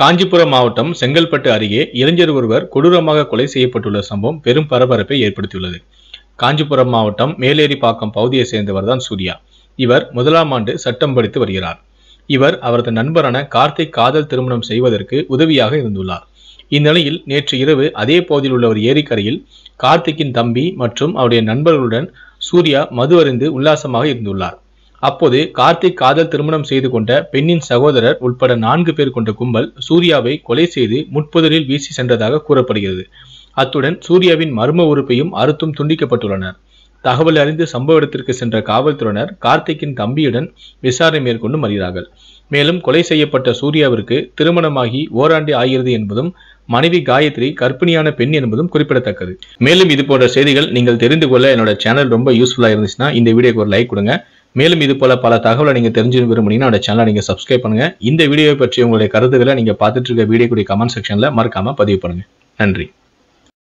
காஞ்சிபுரம் மாவட்டம் செங்கல்பட்டு அருகே இளைஞர் ஒருவர் கொடூரமாக கொலை செய்யப்பட்டுள்ள சம்பவம் பெரும் பரபரப்பை ஏற்படுத்தியுள்ளது. காஞ்சிபுரம் மாவட்டம் மேலேரிப்பாக்கம் பகுதியை சேர்ந்தவர்தான் சூர்யா. இவர் முதலாம் ஆண்டு சட்டம் படித்து வருகிறார். இவர் அவரது நண்பரான கார்த்திக் காதல் திருமணம் செய்வதற்கு உதவியாக இருந்துள்ளார். இந்நிலையில் நேற்று இரவு அதே பகுதியில் உள்ள ஒரு ஏரிக்கரையில் கார்த்திக்கின் தம்பி மற்றும் அவருடைய நண்பர்களுடன் சூர்யா மது அருந்து உல்லாசமாக இருந்துள்ளார். அப்போது கார்த்திக் காதல் திருமணம் செய்து கொண்ட பெண்ணின் சகோதரர் உட்பட நான்கு பேர் கொண்ட கும்பல் சூர்யாவை கொலை செய்து முட்புதரில் வீசி சென்றதாக கூறப்படுகிறது. அத்துடன் சூர்யாவின் மர்ம உறுப்பையும் அறுத்தும் துண்டிக்கப்பட்டுள்ளனர். தகவல் அறிந்து சம்பவ இடத்திற்கு சென்ற காவல்துறையினர் கார்த்திக்கின் தம்பியுடன் விசாரணை மேற்கொண்டு வருகிறார்கள் மேலும் கொலை செய்யப்பட்ட சூர்யாவிற்கு திருமணமாகி ஓராண்டு ஆகிறது என்பதும் மனைவி காயத்ரி கர்ப்பிணியான பெண் என்பதும் குறிப்பிடத்தக்கது. மேலும் இது போன்ற செய்திகள் நீங்கள் தெரிந்து கொள்ள என்னோட சேனல் ரொம்ப யூஸ்ஃபுல்லாக இருந்துச்சுன்னா இந்த வீடியோக்கு ஒரு லைக் கொடுங்க. மேலும் இது போல பல தகவலை நீங்கள் தெரிஞ்சு விரும்புனீங்கன்னா என்னோட சேனலை நீங்கள் சப்ஸ்கிரைப் பண்ணுங்க. இந்த வீடியோவை பற்றி உங்களுடைய கருத்துக்களை நீங்கள் பார்த்துட்டு இருக்க வீடியோ கூடிய கமெண்ட் செக்ஷனில் மறக்காம பதிவு பண்ணுங்க. நன்றி.